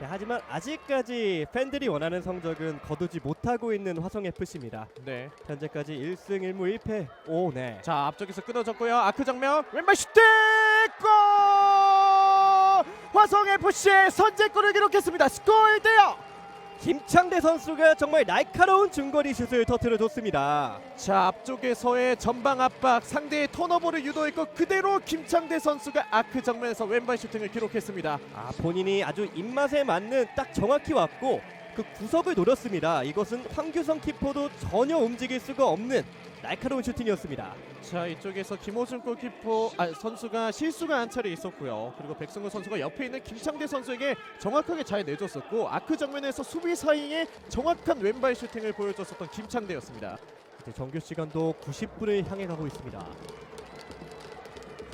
네, 하지만 아직까지 팬들이 원하는 성적은 거두지 못하고 있는 화성 FC입니다. 네. 현재까지 1승 1무 1패. 오, 네. 자 앞쪽에서 끊어졌고요. 아크 정면 왼발 슈팅 골! 화성 FC의 선제골을 기록했습니다. 스코어 1대0. 김창대 선수가 정말 날카로운 중거리 슛을 터뜨려줬습니다. 자 앞쪽에서의 전방 압박 상대의 턴오버를 유도했고 그대로 김창대 선수가 아크 정면에서 왼발 슈팅을 기록했습니다. 아, 본인이 아주 입맛에 맞는 딱 정확히 왔고 그 구석을 노렸습니다. 이것은 황규성 키퍼도 전혀 움직일 수가 없는 날카로운 슈팅이었습니다. 자 이쪽에서 김호준 골키퍼 아, 선수가 실수가 한 차례 있었고요. 그리고 백승우 선수가 옆에 있는 김창대 선수에게 정확하게 잘 내줬었고 아크 정면에서 수비 사이에 정확한 왼발 슈팅을 보여줬었던 김창대였습니다. 이제 정규 시간도 90분을 향해 가고 있습니다.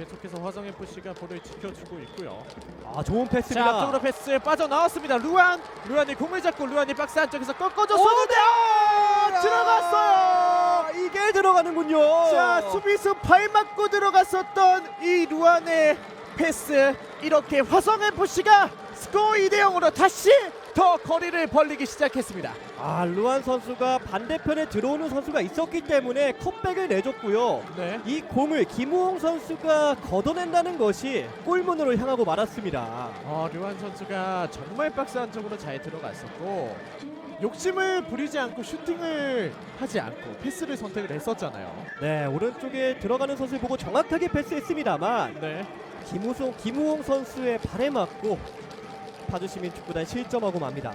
계속해서 화성 FC가 볼을 지켜주고 있고요. 아, 좋은 자 패스입니다. 앞쪽으로 패스 빠져나왔습니다. 루안 루안이 공을 잡고 루안이 박스 안쪽에서 오, 꺾어줬었는데 아, 들어갔어요. 이게 들어가는군요. 자 수비수 발 맞고 들어갔었던 이 루안의 패스 이렇게 화성 FC가 스코어 2대 0으로 다시 더 거리를 벌리기 시작했습니다. 아, 루안 선수가 반대편에 들어오는 선수가 있었기 때문에 컵백을 내줬고요. 네. 이 공을 김우홍 선수가 걷어낸다는 것이 골문으로 향하고 말았습니다. 어, 류한 선수가 정말 박스 안쪽으로 잘 들어갔었고 욕심을 부리지 않고 슈팅을 하지 않고 패스를 선택을 했었잖아요. 네, 오른쪽에 들어가는 선수 보고 정확하게 패스했습니다만 네. 김우성, 김우홍 선수의 발에 맞고 파주 시민 축구단 실점하고 맙니다.